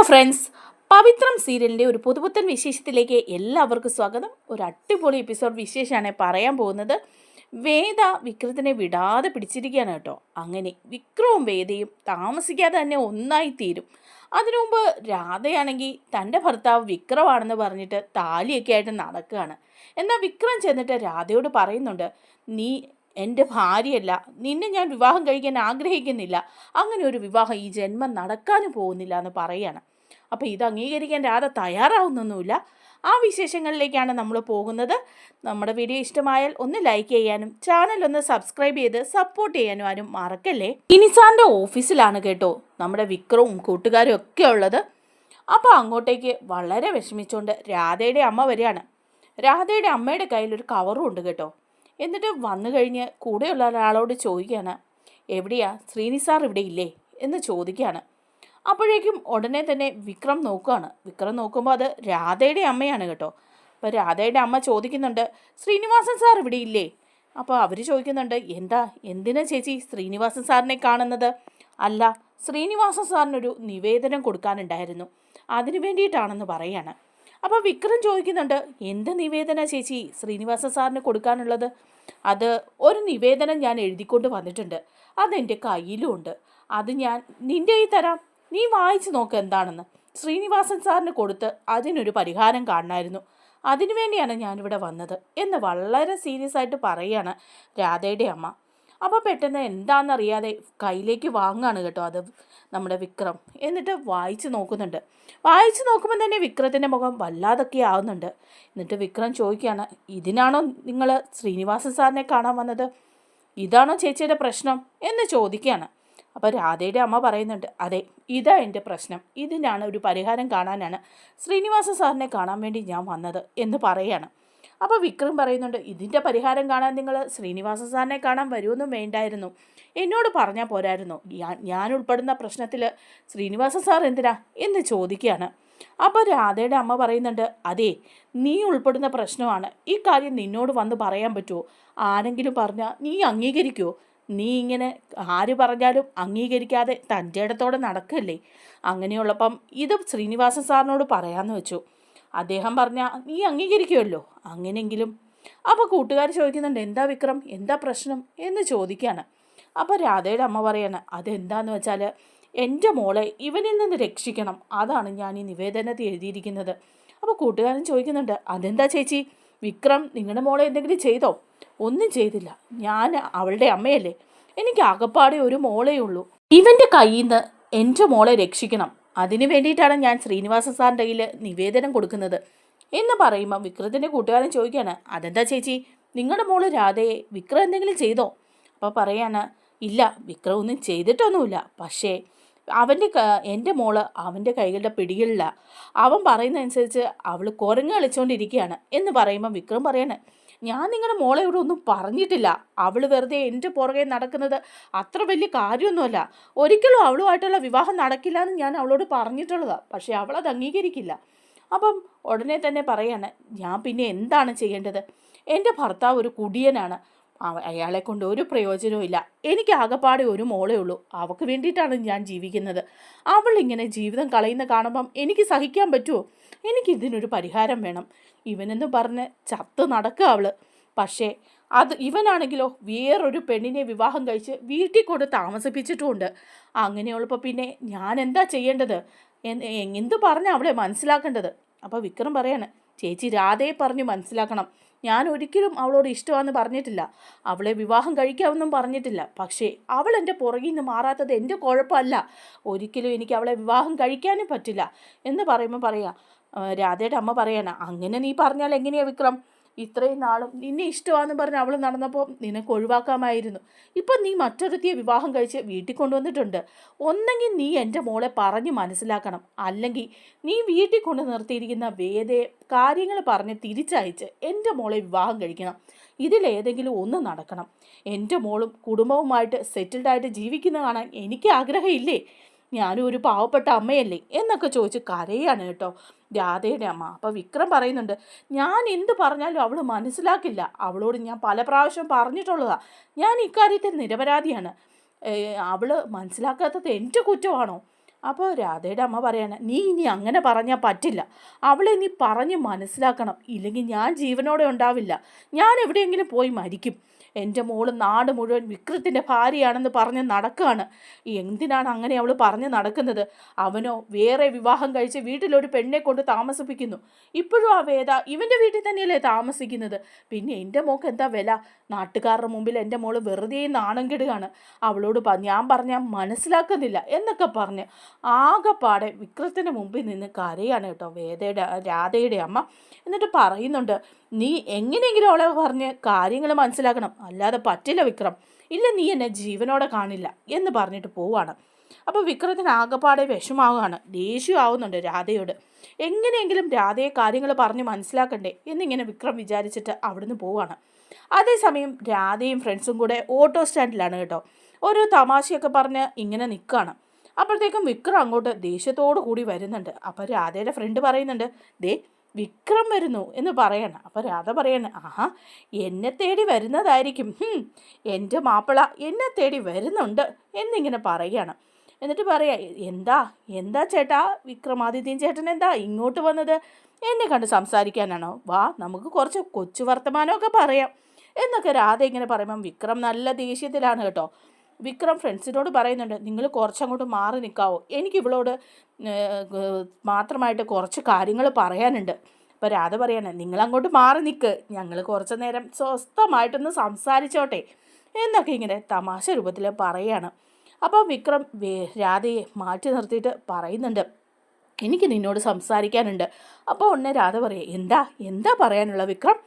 Hello friends പവിത്രം സീരിയലിന്റെ ഒരു പുതുപുത്തൻ വിശേഷത്തിലേക്ക് എല്ലാവർക്കും സ്വാഗതം. ഒരു അടിപൊളി എപ്പിസോഡ് വിശേഷമാണ് പറയാൻ പോകുന്നത്. വേദ വിക്രത്തിനെ വിടാതെ പിടിച്ചിരിക്കുകയാണ് കേട്ടോ. അങ്ങനെ വിക്രവും വേദയും താമസിക്കാതെ തന്നെ ഒന്നായി തീരും അതിനു മുമ്പ് രാധയാണെങ്കിൽ തന്റെ ഭർത്താവ് വിക്രമാണെന്ന് പറഞ്ഞിട്ട് താലിയൊക്കെ ആയിട്ട് നടക്കുകയാണ്. എന്നാൽ വിക്രം ചെന്നിട്ട് രാധയോട് പറയുന്നുണ്ട് നീ എന്റെ ഭാര്യയല്ല നിന്നെ ഞാൻ വിവാഹം കഴിക്കാൻ ആഗ്രഹിക്കുന്നില്ല. അങ്ങനെ ഒരു വിവാഹം ഈ ജന്മം നടക്കാനും പോകുന്നില്ല എന്ന് പറയാണ് അപ്പോൾ ഇത് അംഗീകരിക്കാൻ രാധ തയ്യാറാവുന്നൊന്നുമില്ല. ആ വിശേഷങ്ങളിലേക്കാണ് നമ്മൾ പോകുന്നത്. നമ്മുടെ വീഡിയോ ഇഷ്ടമായാൽ ഒന്ന് ലൈക്ക് ചെയ്യാനും ചാനൽ ഒന്ന് സബ്സ്ക്രൈബ് ചെയ്ത് സപ്പോർട്ട് ചെയ്യാനും ആരും മറക്കല്ലേ? ഇനിസാറിന്റെ ഓഫീസിലാണ് കേട്ടോ നമ്മുടെ വിക്രവും കൂട്ടുകാരും ഒക്കെ ഉള്ളത്. അപ്പോൾ അങ്ങോട്ടേക്ക് വളരെ വിഷമിച്ചുകൊണ്ട് രാധയുടെ അമ്മ വരികയാണ്. രാധയുടെ അമ്മയുടെ കയ്യിൽ ഒരു കവറും ഉണ്ട് കേട്ടോ. എന്നിട്ട് വന്നു കഴിഞ്ഞ് കൂടെയുള്ള ഒരാളോട് ചോദിക്കുകയാണ് എവിടെയാ? ശ്രീനിസാർ ഇവിടെ ഇല്ലേ? എന്ന് ചോദിക്കുകയാണ്. അപ്പോഴേക്കും ഉടനെ തന്നെ വിക്രം നോക്കുകയാണ് വിക്രം നോക്കുമ്പോൾ അത് രാധയുടെ അമ്മയാണ് കേട്ടോ. അപ്പോൾ രാധയുടെ അമ്മ ചോദിക്കുന്നുണ്ട് ശ്രീനിവാസൻ സാർ ഇവിടെ ഇല്ലേ? അപ്പോൾ അവർ ചോദിക്കുന്നുണ്ട് എന്താ എന്തിനാ ചേച്ചി ശ്രീനിവാസൻ സാറിനെ കാണുന്നത്? അല്ല ശ്രീനിവാസൻ സാറിനൊരു നിവേദനം കൊടുക്കാനുണ്ടായിരുന്നു. അതിനു വേണ്ടിയിട്ടാണെന്ന് പറയാണ്. അപ്പോൾ വിക്രം ചോദിക്കുന്നുണ്ട് എന്ത് നിവേദന ചേച്ചി ശ്രീനിവാസൻ സാറിന് കൊടുക്കാനുള്ളത്? അത് ഒരു നിവേദനം ഞാൻ എഴുതിക്കൊണ്ട് വന്നിട്ടുണ്ട്. അതെന്റെ കയ്യിലും ഉണ്ട് അത് ഞാൻ നിന്റെ കയ്യിൽ തരാം. നീ വായിച്ചു നോക്ക് എന്താണെന്ന്. ശ്രീനിവാസൻ സാറിന് കൊടുത്ത് അതിനൊരു പരിഹാരം കാണണമായിരുന്നു. അതിനുവേണ്ടിയാണ് ഞാനിവിടെ വന്നത് എന്ന് വളരെ സീരിയസ് ആയിട്ട് പറയുകയാണ് രാധയുടെ അമ്മ. അപ്പോൾ പെട്ടെന്ന് എന്താണെന്നറിയാതെ കയ്യിലേക്ക് വാങ്ങാണ് കേട്ടോ അത് നമ്മുടെ വിക്രം. എന്നിട്ട് വായിച്ചു നോക്കുന്നുണ്ട്. വായിച്ചു നോക്കുമ്പോൾ തന്നെ വിക്രത്തിന്റെ മുഖം വല്ലാതൊക്കെ ആവുന്നുണ്ട്. എന്നിട്ട് വിക്രം ചോദിക്കുകയാണ് ഇതിനാണോ നിങ്ങൾ ശ്രീനിവാസൻ സാറിനെ കാണാൻ വന്നത്? ഇതാണോ ചേച്ചിയുടെ പ്രശ്നം? എന്ന് ചോദിക്കുകയാണ്. അപ്പോൾ രാധയുടെ അമ്മ പറയുന്നുണ്ട് അതെ ഇതാ എന്റെ പ്രശ്നം. ഇതിനാണ് ഒരു പരിഹാരം കാണാനാണ് ശ്രീനിവാസ സാറിനെ കാണാൻ വേണ്ടി ഞാൻ വന്നത് എന്ന് പറയാണ്. അപ്പോൾ വിക്രം പറയുന്നുണ്ട് ഇതിന്റെ പരിഹാരം കാണാൻ നിങ്ങൾ ശ്രീനിവാസ സാറിനെ കാണാൻ വരുമെന്നും വേണ്ടായിരുന്നു. എന്നോട് പറഞ്ഞാൽ പോരായിരുന്നു. ഞാൻ ഞാൻ ഉൾപ്പെടുന്ന പ്രശ്നത്തിൽ ശ്രീനിവാസ സാർ എന്തിനാ? എന്ന് ചോദിക്കുകയാണ്. അപ്പോൾ രാധയുടെ അമ്മ പറയുന്നുണ്ട് അതെ നീ ഉൾപ്പെടുന്ന പ്രശ്നമാണ്. ഈ കാര്യം നിന്നോട് വന്ന് പറയാൻ പറ്റുമോ ആരെങ്കിലും പറഞ്ഞാൽ നീ അംഗീകരിക്കുമോ നീ ഇങ്ങനെ ആര് പറഞ്ഞാലും അംഗീകരിക്കാതെ തന്റെ ഇടത്തോടെ നടക്കല്ലേ? അങ്ങനെയുള്ളപ്പം ഇത് ശ്രീനിവാസൻ സാറിനോട് പറയാമെന്ന് വെച്ചു. അദ്ദേഹം പറഞ്ഞാൽ നീ അംഗീകരിക്കുമല്ലോ അങ്ങനെയെങ്കിലും. അപ്പോൾ കൂട്ടുകാർ ചോദിക്കുന്നുണ്ട് എന്താ വിക്രം? എന്താ പ്രശ്നം? എന്ന് ചോദിക്കുകയാണ് അപ്പോൾ രാധയുടെ അമ്മ പറയാണ് അതെന്താന്ന് വെച്ചാൽ എന്റെ മോളെ ഇവനിൽ നിന്ന് രക്ഷിക്കണം. അതാണ് ഞാൻ ഈ നിവേദനത്തിൽ എഴുതിയിരിക്കുന്നത്. അപ്പോൾ കൂട്ടുകാരൻ ചോദിക്കുന്നുണ്ട് അതെന്താ ചേച്ചി? വിക്രം നിങ്ങളുടെ മോളെ എന്തെങ്കിലും ചെയ്തോ? ഒന്നും ചെയ്തില്ല. ഞാൻ അവളുടെ അമ്മയല്ലേ? എനിക്ക് അകപ്പാടെ ഒരു മോളേ ഉള്ളൂ. ഇവന്റെ കയ്യിൽ നിന്ന് എന്റെ മോളെ രക്ഷിക്കണം. അതിനു വേണ്ടിയിട്ടാണ് ഞാൻ ശ്രീനിവാസ സാറിന്റെ കയ്യിൽ നിവേദനം കൊടുക്കുന്നത്. എന്ന് പറയുമ്പോൾ വിക്രത്തിന്റെ കൂട്ടുകാരൻ ചോദിക്കുകയാണ് അതെന്താ ചേച്ചി? നിങ്ങളുടെ മോൾ രാധയെ വിക്രം എന്തെങ്കിലും ചെയ്തോ? അപ്പോൾ പറയാണ് ഇല്ല വിക്രം ഒന്നും ചെയ്തിട്ടൊന്നുമില്ല. പക്ഷേ അവന്റെ എന്റെ മോൾ അവന്റെ കൈകളുടെ പിടികളില്ല അവൻ പറയുന്നതനുസരിച്ച് അവൾ കുരങ്ങ് കളിച്ചുകൊണ്ടിരിക്കുകയാണ് എന്ന് പറയുമ്പോൾ വിക്രം പറയാണ് ഞാൻ നിങ്ങളുടെ മോളെ ഇവിടെ ഒന്നും പറഞ്ഞിട്ടില്ല. അവൾ വെറുതെ എന്റെ പുറകെ നടക്കുന്നത് അത്ര വലിയ കാര്യമൊന്നുമല്ല. ഒരിക്കലും അവളുമായിട്ടുള്ള വിവാഹം നടക്കില്ല എന്ന് ഞാൻ അവളോട് പറഞ്ഞിട്ടുള്ളതാണ് പക്ഷേ അവളത് അംഗീകരിക്കില്ല. അപ്പം ഉടനെ തന്നെ പറയാണ് ഞാൻ പിന്നെ എന്താണ് ചെയ്യേണ്ടത്? എന്റെ ഭർത്താവ് ഒരു കുടിയനാണ്. അയാളെ കൊണ്ട് ഒരു പ്രയോജനവും ഇല്ല. എനിക്ക് ആകപ്പാടെ ഒരു മോളേ ഉള്ളൂ. അവൾക്ക് വേണ്ടിയിട്ടാണ് ഞാൻ ജീവിക്കുന്നത്. അവൾ ഇങ്ങനെ ജീവിതം കളയുന്ന കാണുമ്പം എനിക്ക് സഹിക്കാൻ പറ്റുമോ എനിക്ക് ഇതിനൊരു പരിഹാരം വേണം. ഇവനെന്ന് പറഞ്ഞ് ചത്ത് നടക്കുക അവൾ പക്ഷേ അത് ഇവനാണെങ്കിലോ വേറൊരു പെണ്ണിനെ വിവാഹം കഴിച്ച് വീട്ടിൽ കൊണ്ട് താമസിപ്പിച്ചിട്ടുമുണ്ട്. അങ്ങനെയുള്ളപ്പോൾ പിന്നെ ഞാൻ എന്താ ചെയ്യേണ്ടത് എന്ത് പറഞ്ഞാൽ അവളെ മനസ്സിലാക്കേണ്ടത്? അപ്പോൾ വിക്രം പറയാണ് ചേച്ചി രാധയെ പറഞ്ഞ് മനസ്സിലാക്കണം. ഞാൻ ഒരിക്കലും അവളോട് ഇഷ്ടമാണെന്ന് പറഞ്ഞിട്ടില്ല. അവളെ വിവാഹം കഴിക്കാമെന്നും പറഞ്ഞിട്ടില്ല. പക്ഷേ അവൾ എന്റെ പുറകിൽ നിന്ന് മാറാത്തത് എന്റെ കുഴപ്പമല്ല. ഒരിക്കലും എനിക്ക് അവളെ വിവാഹം കഴിക്കാനും പറ്റില്ല. എന്ന് പറയുമ്പോൾ പറയാം രാധയുടെ അമ്മ പറയാണ് അങ്ങനെ നീ പറഞ്ഞാൽ എങ്ങനെയാ വിക്രം? ഇത്രയും നാളും നിന്നെ ഇഷ്ടമാണെന്ന് പറഞ്ഞ് അവൾ നടന്നപ്പോൾ നിനക്ക് ഒഴിവാക്കാമായിരുന്നു. ഇപ്പം നീ മറ്റൊരുത്തിയെ വിവാഹം കഴിച്ച് വീട്ടിൽ കൊണ്ടുവന്നിട്ടുണ്ട്. ഒന്നെങ്കിൽ നീ എന്റെ മോളെ പറഞ്ഞ് മനസ്സിലാക്കണം. അല്ലെങ്കിൽ നീ വീട്ടിൽ കൊണ്ട് നിർത്തിയിരിക്കുന്ന വേദയെ കാര്യങ്ങൾ പറഞ്ഞ് തിരിച്ചയച്ച് എന്റെ മോളെ വിവാഹം കഴിക്കണം. ഇതിലേതെങ്കിലും ഒന്ന് നടക്കണം. എന്റെ മോളും കുടുംബവുമായിട്ട് സെറ്റിൽഡായിട്ട് ജീവിക്കുന്ന കാണാൻ എനിക്ക് ആഗ്രഹമില്ലേ? ഞാനും ഒരു പാവപ്പെട്ട അമ്മയല്ലേ എന്നൊക്കെ ചോദിച്ച് കരയാണ് കേട്ടോ. രാധയുടെ അമ്മ. അപ്പോൾ വിക്രം പറയുന്നുണ്ട് ഞാൻ എന്ത് പറഞ്ഞാലും അവൾ മനസ്സിലാക്കില്ല. അവളോട് ഞാൻ പല പ്രാവശ്യം പറഞ്ഞിട്ടുള്ളതാണ് ഞാൻ ഇക്കാര്യത്തിൽ നിരപരാധിയാണ്. അവൾ മനസ്സിലാക്കാത്തത് എന്റെ കുറ്റമാണോ? അപ്പോൾ രാധയുടെ അമ്മ പറയാണ് നീ ഇനി അങ്ങനെ പറഞ്ഞാൽ പറ്റില്ല. അവളെ നീ പറഞ്ഞ് മനസ്സിലാക്കണം. ഇല്ലെങ്കിൽ ഞാൻ ജീവനോടെ ഉണ്ടാവില്ല. ഞാൻ എവിടെയെങ്കിലും പോയി മരിക്കും. എന്റെ മോൾ നാട് മുഴുവൻ വിക്രത്തിന്റെ ഭാര്യയാണെന്ന് പറഞ്ഞ് നടക്കുകയാണ് എന്തിനാണ് അങ്ങനെ അവൾ പറഞ്ഞ് നടക്കുന്നത്? അവനോ വേറെ വിവാഹം കഴിച്ച് വീട്ടിലൊരു പെണ്ണെ കൊണ്ട് താമസിപ്പിക്കുന്നു. ഇപ്പോഴും ആ വേദ ഇവന്റെ വീട്ടിൽ തന്നെയല്ലേ താമസിക്കുന്നത്? പിന്നെ എന്റെ മോക്ക് എന്താ വില? നാട്ടുകാരുടെ മുമ്പിൽ എന്റെ മോൾ വെറുതെ നാണം കെടുകയാണ് അവളോട് ഞാൻ പറഞ്ഞാൽ മനസ്സിലാക്കുന്നില്ല എന്നൊക്കെ പറഞ്ഞ് ആകെപ്പാടെ വിക്രത്തിന്റെ മുമ്പിൽ നിന്ന് കരയാണ് കേട്ടോ വേദയുടെ രാധയുടെ അമ്മ. എന്നിട്ട് പറയുന്നുണ്ട് നീ എങ്ങനെയെങ്കിലും അവളെ പറഞ്ഞ് കാര്യങ്ങൾ മനസ്സിലാക്കണം. അല്ലാതെ പറ്റില്ല വിക്രം. ഇല്ല നീ എന്നെ ജീവനോടെ കാണില്ല എന്ന് പറഞ്ഞിട്ട് പോവാണ് അപ്പോൾ വിക്രത്തിന് ആകെപ്പാടെ വിഷമാവുകയാണ് ദേഷ്യമാവുന്നുണ്ട് രാധയോട്. എങ്ങനെയെങ്കിലും രാധയെ കാര്യങ്ങൾ പറഞ്ഞ് മനസ്സിലാക്കണ്ടേ എന്നിങ്ങനെ വിക്രം വിചാരിച്ചിട്ട് അവിടുന്ന് പോവാണ് അതേസമയം രാധയും ഫ്രണ്ട്സും കൂടെ ഓട്ടോ സ്റ്റാൻഡിലാണ് കേട്ടോ. ഓരോ തമാശയൊക്കെ പറഞ്ഞ് ഇങ്ങനെ നിൽക്കുകയാണ്. അപ്പോഴത്തേക്കും വിക്രം അങ്ങോട്ട് ദേഷ്യത്തോടു കൂടി വരുന്നുണ്ട്. അപ്പോൾ രാധയുടെ ഫ്രണ്ട് പറയുന്നുണ്ട് ദേ വിക്രം വരുന്നു എന്ന് പറയണം. അപ്പോൾ രാധ പറയണം ആഹാ എന്നെ തേടി വരുന്നതായിരിക്കും. എന്റെ മാപ്പിള എന്നെ തേടി വരുന്നുണ്ട് എന്നിങ്ങനെ പറയുകയാണ് എന്നിട്ട് പറയാ എന്താ എന്താ ചേട്ടാ? വിക്രമാദിത്യൻ ചേട്ടൻ എന്താ ഇങ്ങോട്ട് വന്നത്? എന്നെ കണ്ട് സംസാരിക്കാനാണോ? വാ നമുക്ക് കുറച്ച് കൊച്ചു വർത്തമാനമൊക്കെ പറയാം എന്നൊക്കെ രാധ ഇങ്ങനെ പറയുമ്പം വിക്രം നല്ല ദേഷ്യത്തിലാണ് കേട്ടോ. വിക്രം ഫ്രണ്ട്സിനോട് പറയുന്നുണ്ട് നിങ്ങൾ കുറച്ചങ്ങോട്ട് മാറി നിൽക്കാവോ? എനിക്ക് ഇവളോട് മാത്രമായിട്ട് കുറച്ച് കാര്യങ്ങൾ പറയാനുണ്ട്. അപ്പോൾ രാധ പറയാണ് നിങ്ങളങ്ങോട്ട് മാറി നിൽക്ക് ഞങ്ങൾ കുറച്ച് നേരം സ്വസ്ഥമായിട്ടൊന്ന് സംസാരിച്ചോട്ടെ. എന്നൊക്കെ ഇങ്ങനെ തമാശ രൂപത്തിൽ പറയാണ്. അപ്പോൾ വിക്രം രാധയെ മാറ്റി നിർത്തിയിട്ട് പറയുന്നുണ്ട് എനിക്ക് നിന്നോട് സംസാരിക്കാനുണ്ട്. അപ്പോൾ ഉടനെ രാധ പറയുക എന്താ എന്താ പറയാനുള്ള വിക്രം?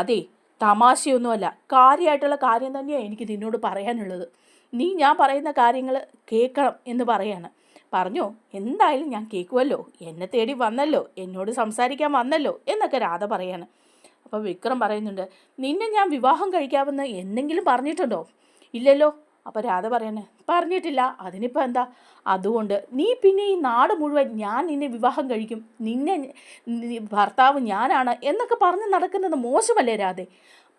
അതെ തമാശയൊന്നുമല്ല. കാര്യമായിട്ടുള്ള കാര്യം തന്നെയാണ് എനിക്ക് നിന്നോട് പറയാനുള്ളത്. നീ ഞാൻ പറയുന്ന കാര്യങ്ങൾ കേൾക്കണം എന്ന് പറയാണ്. പറഞ്ഞു എന്തായാലും ഞാൻ കേൾക്കുമല്ലോ എന്നെ തേടി വന്നല്ലോ. എന്നോട് സംസാരിക്കാൻ വന്നല്ലോ. എന്നൊക്കെ രാധ പറയാണ്. അപ്പോൾ വിക്രം പറയുന്നുണ്ട് നിന്നെ ഞാൻ വിവാഹം കഴിക്കാമെന്ന് എന്തെങ്കിലും പറഞ്ഞിട്ടുണ്ടോ? ഇല്ലല്ലോ. അപ്പോൾ രാധ പറയണേ പറഞ്ഞിട്ടില്ല. അതിനിപ്പോൾ എന്താ? അതുകൊണ്ട് നീ പിന്നെ ഈ നാട് മുഴുവൻ ഞാൻ നിന്നെ വിവാഹം കഴിക്കും. നിന്നെ ഭർത്താവ് ഞാനാണ് എന്നൊക്കെ പറഞ്ഞ് നടക്കുന്നത് മോശമല്ലേ രാധെ?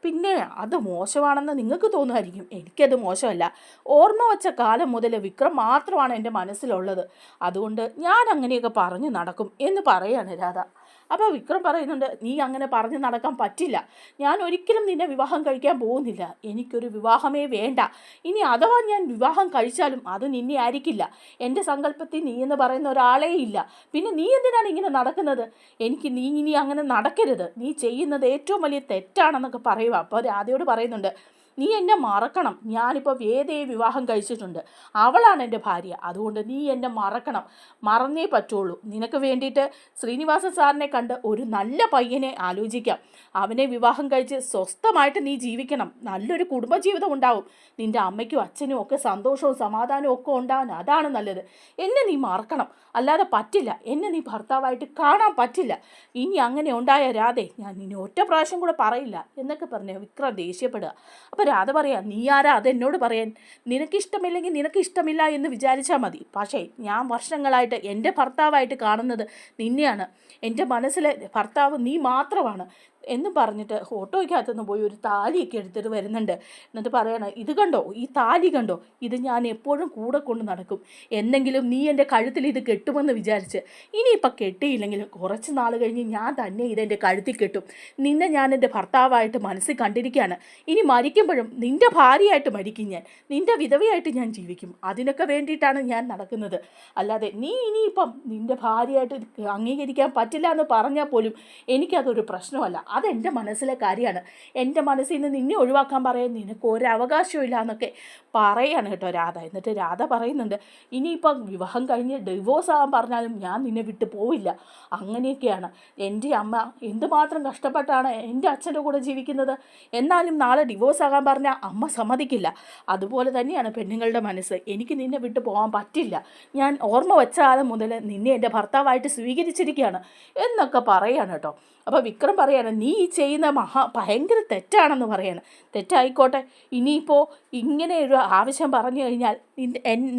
പിന്നെ അത് മോശമാണെന്ന് നിങ്ങൾക്ക് തോന്നുമായിരിക്കും. എനിക്കത് മോശമല്ല. ഓർമ്മ വച്ച കാലം മുതൽ വിക്രം മാത്രമാണ് എന്റെ മനസ്സിലുള്ളത്. അതുകൊണ്ട് ഞാൻ അങ്ങനെയൊക്കെ പറഞ്ഞു നടക്കും എന്ന് പറയാണ് രാധ. അപ്പോൾ വിക്രം പറയുന്നുണ്ട് നീ അങ്ങനെ പറഞ്ഞു നടക്കാൻ പറ്റില്ല. ഞാൻ ഒരിക്കലും നിന്നെ വിവാഹം കഴിക്കാൻ പോകുന്നില്ല. എനിക്കൊരു വിവാഹമേ വേണ്ട. ഇനി അഥവാ ഞാൻ വിവാഹം കഴിച്ചാലും അത് നിന്നെ ആയിരിക്കില്ല. എന്റെ സങ്കല്പത്തിൽ നീ എന്ന് പറയുന്ന ഒരാളേ ഇല്ല. പിന്നെ നീ എന്തിനാണ് ഇങ്ങനെ നടക്കുന്നത്? എനിക്ക് നീ ഇനി അങ്ങനെ നടക്കരുത്. നീ ചെയ്യുന്നത് ഏറ്റവും വലിയ തെറ്റാണെന്നൊക്കെ പറയുക അപ്പോൾ രാധയോട് പറയുന്നുണ്ട് നീ എന്നെ മറക്കണം. ഞാനിപ്പോൾ വേദയെ വിവാഹം കഴിച്ചിട്ടുണ്ട്. അവളാണ് എന്റെ ഭാര്യ. അതുകൊണ്ട് നീ എന്നെ മറക്കണം. മറന്നേ പറ്റുള്ളൂ. നിനക്ക് വേണ്ടിയിട്ട് ശ്രീനിവാസൻ സാറിനെ കണ്ട് ഒരു നല്ല പയ്യനെ ആലോചിക്കാം. അവനെ വിവാഹം കഴിച്ച് സ്വസ്ഥമായിട്ട് നീ ജീവിക്കണം. നല്ലൊരു കുടുംബജീവിതം ഉണ്ടാവും. നിന്റെ അമ്മയ്ക്കും അച്ഛനും ഒക്കെ സന്തോഷവും സമാധാനവും ഒക്കെ ഉണ്ടാവാൻ അതാണ് നല്ലത്. എന്നെ നീ മറക്കണം. അല്ലാതെ പറ്റില്ല. എന്നെ നീ ഭർത്താവായിട്ട് കാണാൻ പറ്റില്ല. ഇനി അങ്ങനെ ഉണ്ടായ രാധേ ഞാൻ ഇനി ഒറ്റ പ്രാവശ്യം കൂടെ പറയില്ല. എന്നൊക്കെ പറഞ്ഞ് വിക്രം ദേഷ്യപ്പെടുക. അപ്പോൾ രാധ പറയാം. നീ ആരാ? അതെന്നോട് പറയാൻ. നിനക്കിഷ്ടമില്ലെങ്കിൽ നിനക്ക് ഇഷ്ടമില്ല എന്ന് വിചാരിച്ചാൽ മതി. പക്ഷേ ഞാൻ വർഷങ്ങളായിട്ട് എന്റെ ഭർത്താവായിട്ട് കാണുന്നത് നിന്നെയാണ്. എന്റെ മനസ്സിലെ ഭർത്താവ് നീ മാത്രമാണ്. എന്ന് പറഞ്ഞിട്ട് ഓട്ടോയ്ക്കകത്തുനിന്ന് പോയി ഒരു താലിയൊക്കെ എടുത്തിട്ട് വരുന്നുണ്ട്. എന്നിട്ട് പറയണം ഇത് കണ്ടോ? ഈ താലി കണ്ടോ? ഇത് ഞാൻ എപ്പോഴും കൂടെ കൊണ്ട് നടക്കും. എന്നെങ്കിലും നീ എന്റെ കഴുത്തിൽ ഇത് കെട്ടുമെന്ന് വിചാരിച്ച് ഇനിയിപ്പോൾ കെട്ടിയില്ലെങ്കിലും കുറച്ച് നാൾ കഴിഞ്ഞ് ഞാൻ തന്നെ ഇതെന്റെ കഴുത്തിൽ കെട്ടും. നിന്നെ ഞാൻ എന്റെ ഭർത്താവായിട്ട് മനസ്സിൽ കണ്ടിരിക്കുകയാണ്. ഇനി മരിക്കുമ്പോഴും നിന്റെ ഭാര്യയായിട്ട് മരിക്കും ഞാൻ. നിന്റെ വിധവയായിട്ട് ഞാൻ ജീവിക്കും. അതിനൊക്കെ വേണ്ടിയിട്ടാണ് ഞാൻ നടക്കുന്നത്. അല്ലാതെ നീ ഇനിയിപ്പം നിന്റെ ഭാര്യയായിട്ട് അംഗീകരിക്കാൻ പറ്റില്ല എന്ന് പറഞ്ഞാൽ പോലും എനിക്കതൊരു പ്രശ്നമല്ല. അതെന്റെ മനസ്സിലെ കാര്യമാണ്. എന്റെ മനസ്സിൽ നിന്ന് നിന്നെ ഒഴിവാക്കാൻ പറയാൻ നിനക്ക് ഒരവകാശവും ഇല്ല എന്നൊക്കെ പറയാണ് കേട്ടോ രാധ. എന്നിട്ട് രാധ പറയുന്നുണ്ട് ഇനിയിപ്പം വിവാഹം കഴിഞ്ഞ് ഡിവോഴ്സ് ആകാൻ പറഞ്ഞാലും ഞാൻ നിന്നെ വിട്ട് പോവില്ല. അങ്ങനെയൊക്കെയാണ്. എന്റെ അമ്മ എന്തുമാത്രം കഷ്ടപ്പെട്ടാണ് എന്റെ അച്ഛന്റെ കൂടെ ജീവിക്കുന്നത്. എന്നാലും നാളെ ഡിവോഴ്സ് ആകാൻ പറഞ്ഞാൽ അമ്മ സമ്മതിക്കില്ല. അതുപോലെ തന്നെയാണ് പെണ്ണുങ്ങളുടെ മനസ്സ്. എനിക്ക് നിന്നെ വിട്ടു പോകാൻ പറ്റില്ല. ഞാൻ ഓർമ്മ വെച്ച കാലം മുതൽ നിന്നെ എന്റെ ഭർത്താവായിട്ട് സ്വീകരിച്ചിരിക്കുകയാണ് എന്നൊക്കെ പറയാണ് കേട്ടോ. അപ്പോൾ വിക്രം പറയാണ് നീ ഈ ചെയ്യുന്ന മഹാ ഭയങ്കര തെറ്റാണെന്ന് പറയാണ്. തെറ്റായിക്കോട്ടെ. ഇനിയിപ്പോൾ ഇങ്ങനെ ഒരു ആവശ്യം പറഞ്ഞു കഴിഞ്ഞാൽ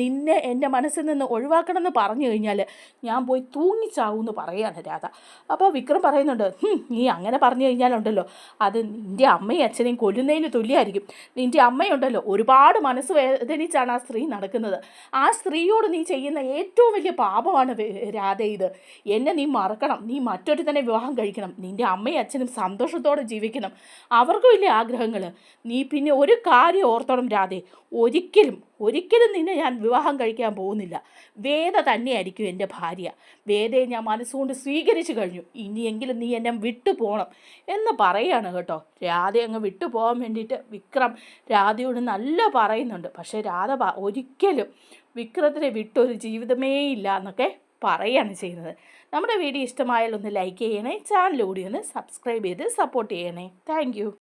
നിന്നെ എന്റെ മനസ്സിൽ നിന്ന് ഒഴിവാക്കണമെന്ന് പറഞ്ഞു കഴിഞ്ഞാൽ ഞാൻ പോയി തൂങ്ങിച്ചാവൂന്ന് പറയാണ് രാധ. അപ്പോൾ വിക്രം പറയുന്നുണ്ട് നീ അങ്ങനെ പറഞ്ഞു കഴിഞ്ഞാലുണ്ടല്ലോ. അത് നിന്റെ അമ്മയും അച്ഛനെയും കൊല്ലുന്നതിന് തുല്യമായിരിക്കും. നിന്റെ അമ്മയുണ്ടല്ലോ ഒരുപാട് മനസ്സ് വേദനിച്ചാണ് ആ സ്ത്രീ നടക്കുന്നത്. ആ സ്ത്രീയോട് നീ ചെയ്യുന്ന ഏറ്റവും വലിയ പാപമാണ് രാധ ഇത്. എന്നെ നീ മറക്കണം. നീ മറ്റൊരു തന്നെ വിവാഹം കഴിക്കണം. നിന്റെ അമ്മയും അച്ഛനും സന്തോഷത്തോടെ ജീവിക്കണം. അവർക്കും ഇല്ലേ ആഗ്രഹങ്ങൾ. നീ പിന്നെ ഒരു കാര്യം ഓർത്തോണം രാധേ. ഒരിക്കലും ഒരിക്കലും നിന്നെ ഞാൻ വിവാഹം കഴിക്കാൻ പോകുന്നില്ല. വേദ തന്നെയായിരിക്കും എന്റെ ഭാര്യ. വേദയെ ഞാൻ മനസ്സുകൊണ്ട് സ്വീകരിച്ചു കഴിഞ്ഞു. ഇനിയെങ്കിലും നീ എന്നെ വിട്ടു പോകണം എന്ന് പറയാണ് കേട്ടോ. രാധ അങ്ങ് വിട്ടു പോകാൻ വേണ്ടിയിട്ട് വിക്രം രാധയോട് നല്ല പറയുന്നുണ്ട്. പക്ഷേ രാധ ഒരിക്കലും വിക്രത്തിനെ വിട്ടൊരു ജീവിതമേ ഇല്ല എന്നൊക്കെ പറയുകയാണ് ചെയ്യുന്നത്. നമ്മുടെ വീഡിയോ ഇഷ്ടമായാൽ ഒന്ന് ലൈക്ക് ചെയ്യണേ ചാനൽ കൂടി ഒന്ന് സബ്സ്ക്രൈബ് ചെയ്ത് സപ്പോർട്ട് ചെയ്യണേ. താങ്ക്